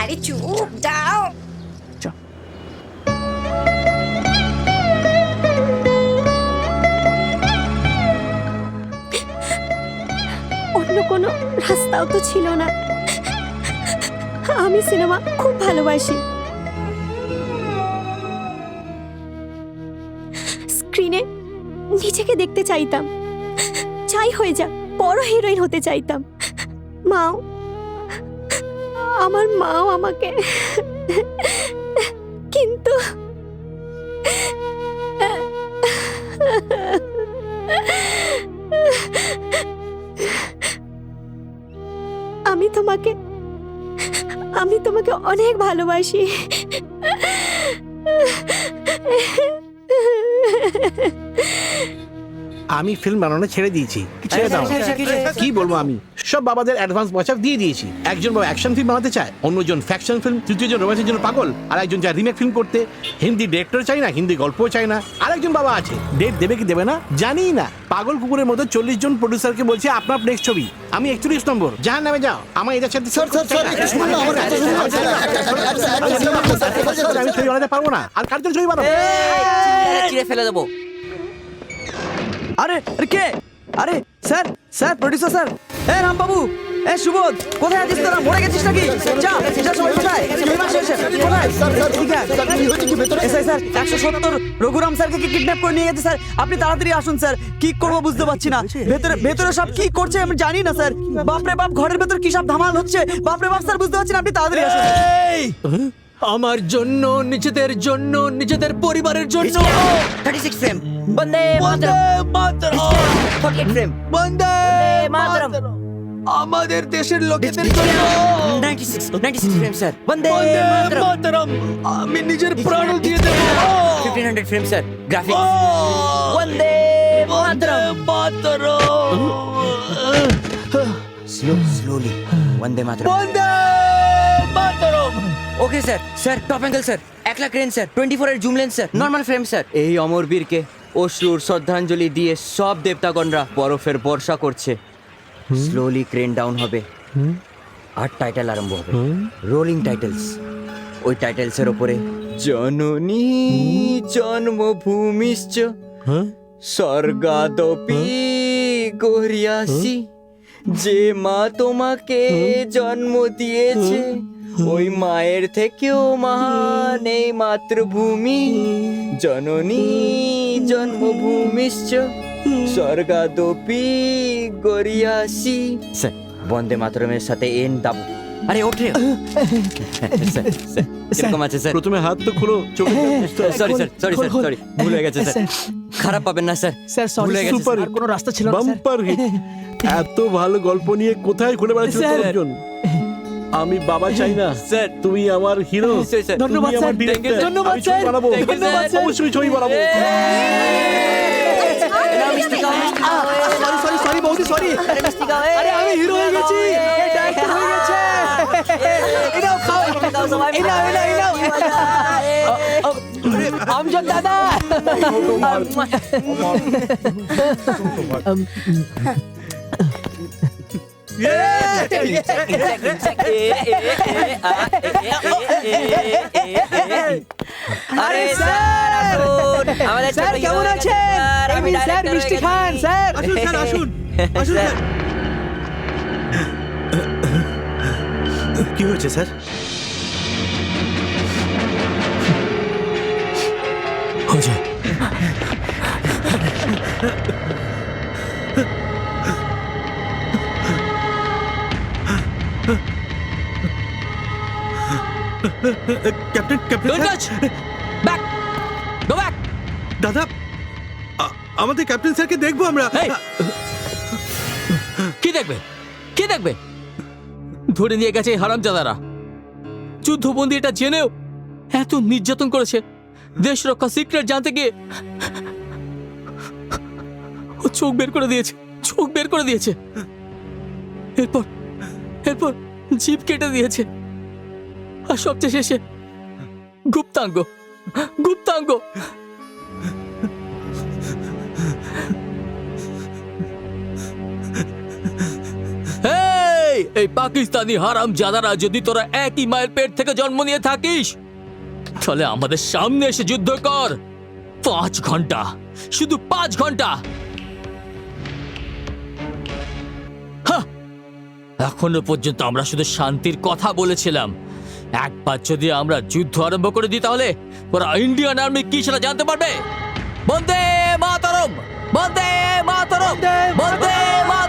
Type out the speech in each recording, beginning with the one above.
আরে চুপ যাও অন্য কোনো রাস্তাও তো ছিল না। আমি সিনেমা খুব ভালোবাসি। নিজেকে দেখতে চাইতাম। চাই হয়ে যা বড় হিরোইন হতে চাইতাম। মাও, আমার মাও আমাকে। কিন্তু আমি তোমাকে আমি তোমাকে অনেক ভালোবাসি। আমি ফিল্ম বানানো ছেড়ে দিয়েছি। ছেড়ে দাও? কি বলব আমি? সব বাবাদের অ্যাডভান্স পয়সা দিয়ে দিয়েছি। একজন বাবা অ্যাকশন ফিল্ম বানাতে চায় অন্যজন ফ্যাকশন ফিল্ম তৃতীয় জন রোমান্সের জন্য পাগল আর একজন চায় রিমেক ফিল্ম করতে। হিন্দি ডিরেক্টর চাই না হিন্দি গল্পও চাই না। আর একজন বাবা আছে ডেট দেবে কি দেবে না জানি না। পাগল কুকুরের মতো চল্লিশ জন প্রডিউসারকে বলছে আপনার নেক্সট ছবি। আমি একচল্লিশ নম্বর। জাহান নামে যাও। আমার এদের সাথে আমি ছবি বানাতে পারব না। আর কার জন্য ছবি বানাবো? চিড়ে ফেলে দেবো। আরে আরে কে? আরে স্যার স্যার প্রডিউসার স্যার। এ রামবাবু এ সুবোধ কোথায় আছিস তোরা? মরে গেছিস নাকি? যা যা সবাই কোথায়? কোথায়? স্যার, স্যার, রঘুরাম স্যারকে কি কিডন্যাপ করে নিয়ে গেছে স্যার? আপনি তাড়াতাড়ি আসুন স্যার। কি করব বুঝতে পারছি না। ভেতরে ভেতরে সব কি করছে আমি জানি না স্যার। বাপরে বাপ ঘরের ভেতর কি সব ধামাল হচ্ছে? বাপরে বাপ স্যার বুঝতে পারছি না আপনি তাড়াতাড়ি আসুন! আমার জন্য নিজেদের জন্য নিজেদের পরিবারের জন্য। ফ্রেম বন্দে বন্দে মাতরম! ফর্টি এইট ফ্রেম বন্দে মাতরম! মাতরম! আমাদের দেশের লোকেদের জন্য। ফ্রেম স্যার বন্দে মাতরম! আমি নিজের প্রাণ দিয়ে দেব। Fifteen hundred frame sir graphics বন্দে বন্দে মাতরম। মাতরম! স্লো স্লোলি বন্দে মাতরম। বন্দে মাতরম! Okay sir sir top angle sir এক lakh range sir twenty four এর zoom lens sir normal frame sir এই অমরবীরকে অশ্রুর শ্রদ্ধাঞ্জলি দিয়ে সব দেবতাগণরা বরফের বর্ষা করছে। স্লোলি ক্রেন ডাউন হবে। আর টাইটেল আরম্ভ হবে। রোলিং টাইটেলস ওই টাইটেলসের ওপরে জননী জন্মভূমিশ্চ স্বর্গাদপি গরিয়াসি যে মা তোমাকে জন্ম দিয়েছে ওই মায়ের থেকেও মহান এই মাতৃভূমি। জননী জন্মভূমিশ্চ। স্বর্গাদপি গরিয়াসি স্যার বন্দে মাতরমের সাথে এন দাবু। আরে ওঠে। স্যার স্যার আছে স্যার। প্রথমে হাত তো খুলো চোখে sorry sir sorry sir sorry ভুল হয়ে গেছে স্যার। খারাপ পাবেন না স্যার। স্যার সরি ভুলে গেছে সুপার আর কোনো রাস্তা ছিল না স্যার। Bumper hit. এত ভালো গল্প নিয়ে কোথায় ঘুরে বেড়াচ্ছিল স্যার। লোকজন আমি বাবা চাই না। স্যার তুমি আমার হিরো ধন্যবাদ স্যার ধন্যবাদ স্যার বানাবো। ধন্যবাদ স্যার অবশ্যই ছবি বানাবো। সরি সরি সরি বৌদি সরি আরে মিষ্টি খাও আরে আমি হিরো হয়ে গেছি। হয়ে গেছে। খাও। আমজদ দাদা আরে স্যার আসুন আমাদের স্যার ছোট কেমন hero আছেন স্যার, আমি আমি স্যার director হয়ে মিষ্টি গেছি। খান স্যার আসুন স্যার আসুন আসুন স্যার। স্যার কি হয়েছে sir Ajay captain captain Don't touch! Back! Go back! দাদা আ- আমাদের ক্যাপ্টেন স্যারকে দেখব আমরা! কি দেখবে কি দেখবে ধরে নিয়ে গেছে এই হারামজাদারা যুদ্ধবন্দি এটা জেনেও এত নির্যাতন করেছে দেশ রক্ষা সিক্রেট জানতে গিয়ে ও চোখ বের করে দিয়েছে চোখ বের করে দিয়েছে এরপর এরপর জিভ কেটে দিয়েছে। আর সবচেয়ে শেষে গুপ্তাঙ্গ গুপ্তাঙ্গ। এই পাকিস্তানি হারাম জাদারা, যদি তোরা একই মায়ের পেট থেকে জন্ম নিয়ে থাকিস, তাহলে আমাদের সামনে এসে যুদ্ধ কর। পাঁচ ঘণ্টা, শুধু পাঁচ ঘণ্টা। এখনও পর্যন্ত আমরা শুধু শান্তির কথা বলেছিলাম। একবার যদি আমরা যুদ্ধ আরম্ভ করে দিই তাহলে ওরা ইন্ডিয়ান আর্মি কি সেটা জানতে পারবে? বন্দে মাতরম! বন্দে মাতরম! বন্দে মাতরম!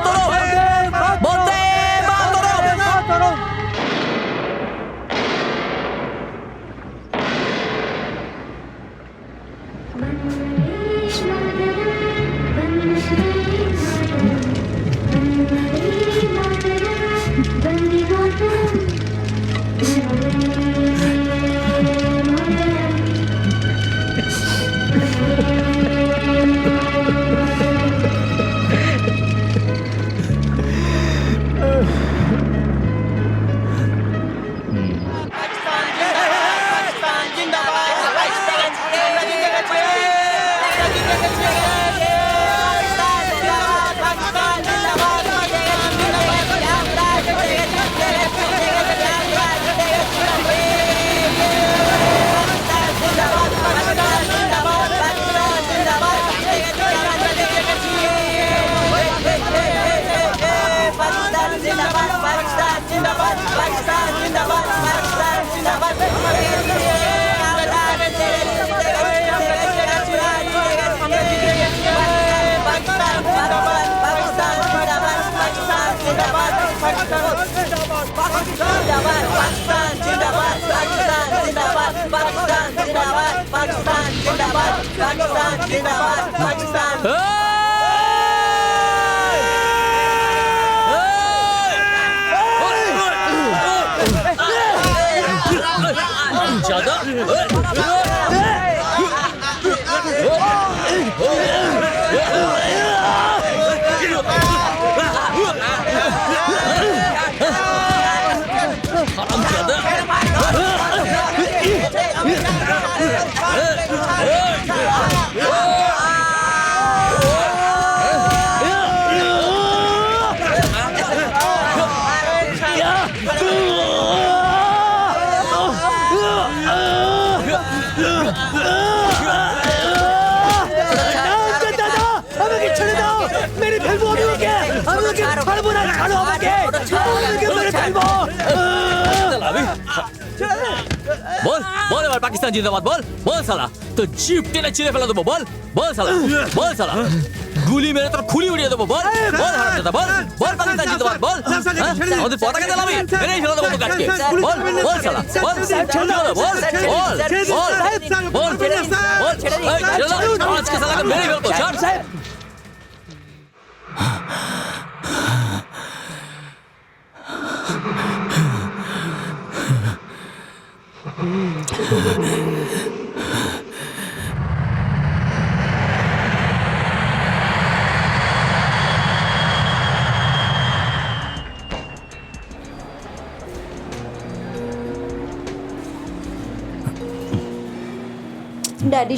দাদা আমাকে বল বল এবার পাকিস্তান জিন্দাবাদ বল বল সালা তো জিপ টেনে ছিঁড়ে ফেলে দেবো বল বল সালা বল সালা গুলি মেরে তোর খুলি উড়িয়ে দেবো বল বল হারামজাদা বল বল পাকিস্তান জিন্দাবাদ বল হ্যাঁ? আমাদের পতাকা জ্বালাবি মেরেই ফেলে দেবো তোকে আজকে বল বল সালা বল? বল বল বল বল বল এই, ছেড়ে দাও। আজকে সালাকে মেরে ফেলব ছাড় ড্যাডির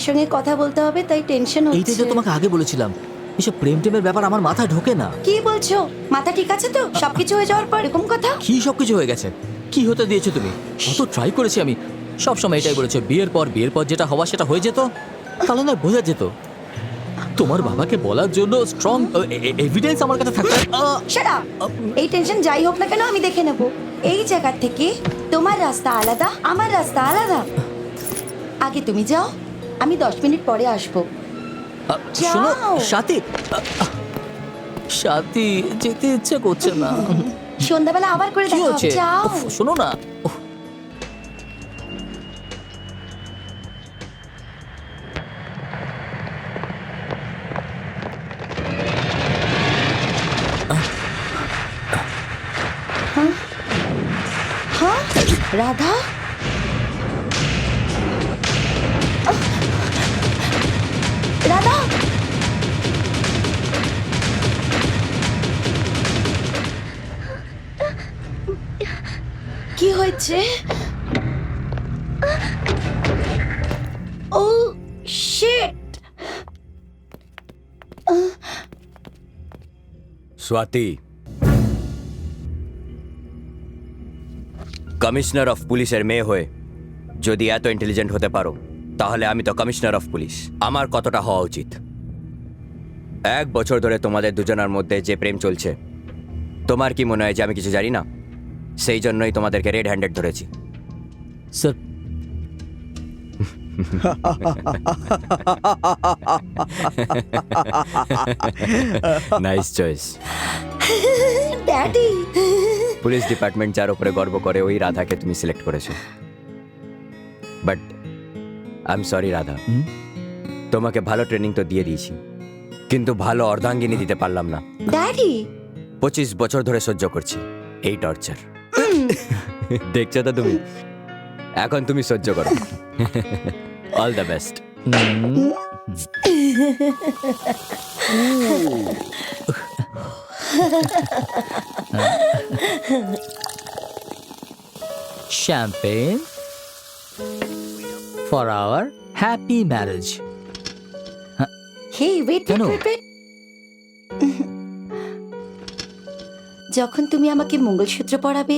সঙ্গে কথা বলতে হবে তাই টেনশন এইটাই হচ্ছে। তো তোমাকে আগে বলেছিলাম এসব প্রেম টেমের ব্যাপার আমার মাথায় ঢোকে না। কি বলছো? মাথা ঠিক আছে তো? সবকিছু হয়ে যাওয়ার পর এরকম কথা? কি সব কিছু হয়ে গেছে? কি হতে দিয়েছ তুমি? কত ট্রাই করেছি আমি। সব সময় এটাই বলেছ বিয়ের পর বিয়ের পর যেটা হওয়া সেটা হয়ে যেত। তাহলে না বোঝা যেত। তোমার বাবাকে বলার জন্য স্ট্রং এভিডেন্স আমার কাছে থাকতে আহ, সেটা এই টেনশন যাই হোক না কেন আমি দেখে নেব। এই জায়গা থেকে তোমার রাস্তা আলাদা আমার রাস্তা আলাদা। আগে তুমি যাও আমি দশ মিনিট পরে আসব। শোনো। সাথী সাথী যেতে ইচ্ছে করছে না। সন্ধ্যাবেলা আবার করে কি দেখা হচ্ছে হবে যাও। উফ, শোনো না। উফ, হ্যাঁ? রাধা? হয়েছে? ও শিট স্বাতি। কমিশনার অফ পুলিশের মেয়ে হয়ে যদি এত ইন্টেলিজেন্ট হতে পারো, তাহলে আমি তো কমিশনার অফ পুলিশ। আমার কতটা হওয়া উচিত? এক বছর ধরে তোমাদের দুজনের মধ্যে যে প্রেম চলছে, তোমার কি মনে হয় যে আমি কিছু জানি না? সেই জন্যই তোমাদেরকে রেড হ্যান্ডেড ধরেছি। Sir. Nice choice daddy police department যার উপরে গর্ব করে ওই রাধাকে তুমি সিলেক্ট করেছ। But I am sorry Radha তোমাকে ভালো ট্রেনিং তো দিয়ে দিয়েছি। কিন্তু ভালো অর্ধাঙ্গিনী দিতে পারলাম না। ড্যাডি পঁচিশ বছর ধরে সহ্য করছি। এই টর্চার দেখছ তো তুমি? এখন তুমি সহ্য করো। All the best champagne. For our happy marriage. Hey wait কেন? ওয়েট ওয়েট যখন তুমি আমাকে মঙ্গলসূত্র পরাবে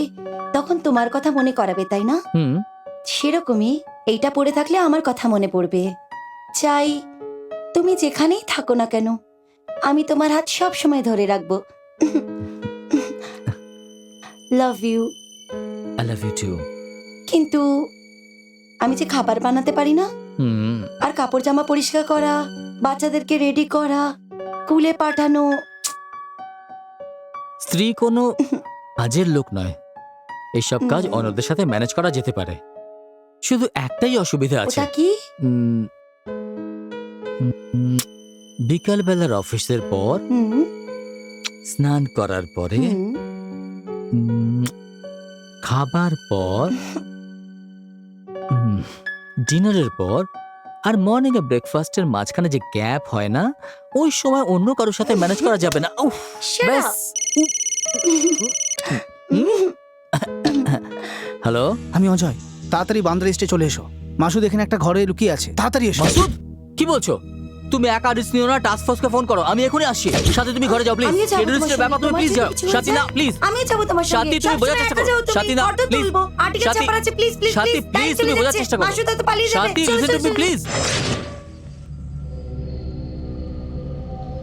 তখন তোমার কথা মনে করাবে তাই না? হুম। সেরকমই এইটা পড়ে থাকলে আমার কথা মনে পড়বে। চাই তুমি যেখানেই থাকো না কেন আমি তোমার হাত সব সময় ধরে রাখব। Love you I love you too কিন্তু আমি যে খাবার বানাতে পারি না? হুম। আর কাপড় জামা পরিষ্কার করা বাচ্চাদেরকে রেডি করা স্কুলে পাঠানো। স্ত্রী কোনো কাজের লোক নয়। এইসব কাজ। অন্যদের সাথে ম্যানেজ করা যেতে পারে। শুধু একটাই অসুবিধা আছে। ওটা কি? উম, উম, বিকালবেলার অফিসের পর হুম। স্নান করার পরে হুম। উম, খাবার পর ডিনারের পর আর মর্নিং এ ব্রেকফাস্টের মাঝখানে যে গ্যাপ হয় না ওই সময় অন্য কারোর সাথে ম্যানেজ করা যাবে না। উফ, Shut ব্যাস। up. হ্যালো? আমি অজয় তাড়াতাড়ি বান্দ্রা স্টে চলে এসো। মাসুদ এখানে একটা ঘরে লুকিয়ে আছে তাড়াতাড়ি এসো। মাসুদ কি বলছো? তুমি একা রিস্ক নিও না টাস্ক ফোর্সকে ফোন করো আমি এখনই আসছি। সাথে তুমি ঘরে যাও প্লিজ টেররিস্টের ব্যাপার তুমি প্লিজ যাও। সাথী না প্লিজ আমিও যাব তোমার সঙ্গে। সাথী, তুমি বোঝার চেষ্টা করো। সাথী না। তুলবো। আর্টিকেল চাপার আছে প্লিজ প্লিজ সাথী, প্লিজ তুমি বোঝার চেষ্টা করো। মাসুদ তো পালিয়ে যাবে। সাথী লিসেন টু মি প্লিজ